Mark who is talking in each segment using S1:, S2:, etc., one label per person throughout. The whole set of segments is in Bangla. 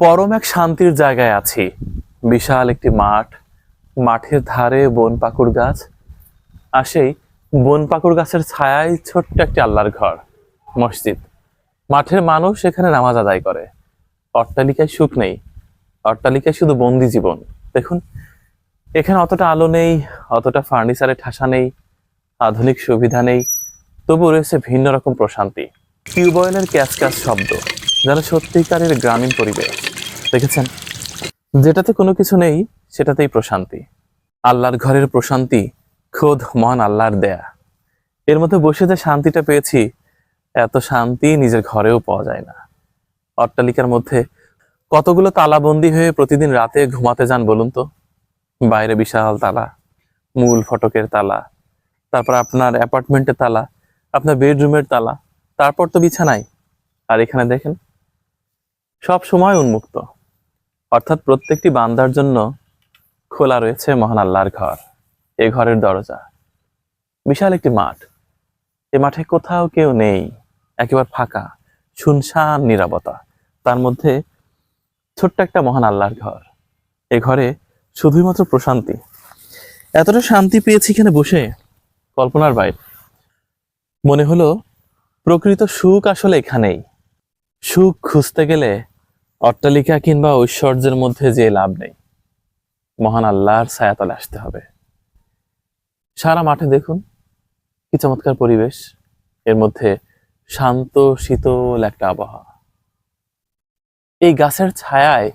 S1: পরম এক শান্তির জায়গায় আছি। বিশাল একটি মাঠ, মাঠের ধারে বন পাকুড় গাছ, আর সেই বন পাকুড় গাছের ছায়ায় ছোট্ট একটি আল্লাহর ঘর, মসজিদ। মাঠের মানুষ এখানে নামাজ আদায় করে। অট্টালিকায় সুখ নেই। অট্টালিকায় শুধু বন্দি জীবন। দেখুন, এখানে অতটা আলো নেই, অতটা ফার্নিচারে ঠাসা নেই, আধুনিক সুবিধা নেই তবু রয়েছে ভিন্ন রকম প্রশান্তি। টিউবওয়েলের ক্যাচ ক্যাচ শব্দ। যেন সত্যিকারের গ্রামীণ পরিবেশ। দেখেছেন? যেটাতে কোনো কিছু নেই, সেটাতেই প্রশান্তি। আল্লাহর ঘরের প্রশান্তি, খোদ মহান আল্লাহর দেয়া। এর মধ্যে বসে যে শান্তিটা পেয়েছি, এত শান্তি নিজের ঘরেও পাওয়া যায় না। অট্টালিকার মধ্যে কতগুলো তালাবন্দি হয়ে প্রতিদিন রাতে ঘুমাতে যান বলুন তো? বাইরে বিশাল তালা, মূল ফটকের তালা, তারপর আপনার অ্যাপার্টমেন্টের তালা, আপনার বেডরুমের তালা, তারপর তো বিছানাই। আর এখানে দেখেন সব সময় উন্মুক্ত। অর্থাৎ প্রত্যেকটি বান্দার জন্য খোলা রয়েছে মহান আল্লাহর ঘর, এ ঘরের দরজা। বিশাল একটি মাঠ। এ মাঠে কোথাও কেউ নেই, একেবারে ফাঁকা, শুনশান নিরাপত্তা তার মধ্যে ছোট্ট একটা মহান আল্লাহর ঘর। এ ঘরে শুধুই মাত্র প্রশান্তি। এতটা শান্তি পেয়েছি এখানে বসে, কল্পনার বাইরে। মনে হলো, প্রকৃত সুখ আসলে এখানেই। সুখ খুঁজতে গেলে অট্টালিকা কিংবা ঐশ্বর্যের মধ্যে যে লাভ নেই, মহান আল্লাহর ছায়াতলে আসতে হবে। সারা মাঠে দেখুন, কি চমৎকার পরিবেশ, এর মধ্যে শান্ত, শীতল একটা আবহাওয়া। এই গাছের ছায়ায়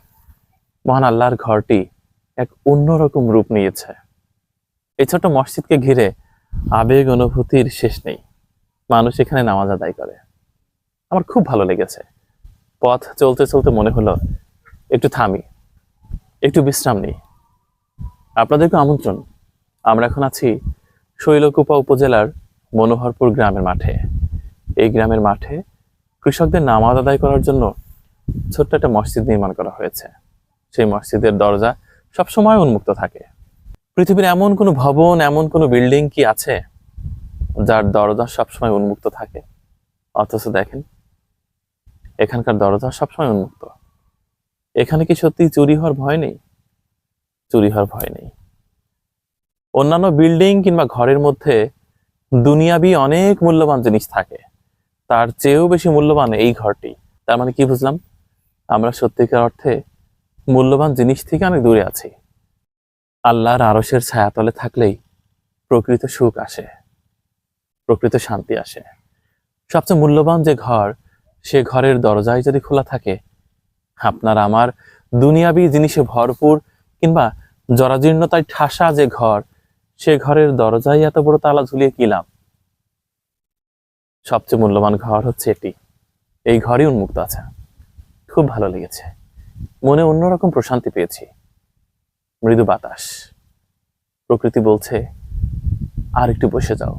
S1: মহান আল্লাহর ঘরটি এক অন্যরকম রূপ নিয়েছে। এই ছোট মসজিদকে ঘিরে আবেগ অনুভূতির শেষ নেই। মানুষ এখানে নামাজ আদায় করে। আমার খুব ভালো লেগেছে। পথ চলতে চলতে মনে হলো, একটু থামি, একটু বিশ্রাম নিই। আপনাদেরকে আমন্ত্রণ, আমরা এখন আছি শৈলকুপা উপজেলার মনোহরপুর গ্রামের মাঠে। এই গ্রামের মাঠে কৃষকদের নামাজ আদায় করার জন্য ছোট্ট একটা মসজিদ নির্মাণ করা হয়েছে। সেই মসজিদের দরজা সবসময় উন্মুক্ত থাকে। পৃথিবীর এমন কোনো ভবন, এমন কোনো বিল্ডিং কি আছে যার দরজা সবসময় উন্মুক্ত থাকে? অথচ দেখেন এখানকার দরজা সবসময় উন্মুক্ত। এখানে কি সত্যি চুরি হওয়ার ভয় নেই? চুরি হওয়ার ভয় নেই। অন্যান্য বিল্ডিং কিংবা ঘরের মধ্যে দুনিয়াবি অনেক মূল্যবান জিনিস থাকে। তার চেয়েও বেশি মূল্যবান এই ঘরটি। তার মানে কি বুঝলাম? আমরা সত্যিকার অর্থে মূল্যবান জিনিস থেকে অনেক দূরে আছি। আল্লাহর আরসের ছায়াতলে থাকলেই প্রকৃত সুখ আসে, প্রকৃত শান্তি আসে। সবচেয়ে মূল্যবান যে ঘর সে ঘরের দরজায় যদি খোলা থাকে, আপনার আমার দুনিয়াবি জিনিসে ভরপুর কিংবা জরাজীর্ণতায় ঠাসা যে ঘর, সে ঘরের দরজায় এত বড় তালা ঝুলিয়ে কি লাভ? সবচেয়ে মূল্যবান ঘর হচ্ছে এটি। এই ঘরই উন্মুক্ত আছে। খুব ভালো লেগেছে। মনে অন্যরকম প্রশান্তি পেয়েছি। মৃদু বাতাস। প্রকৃতি বলছে, আর একটু বসে যাও।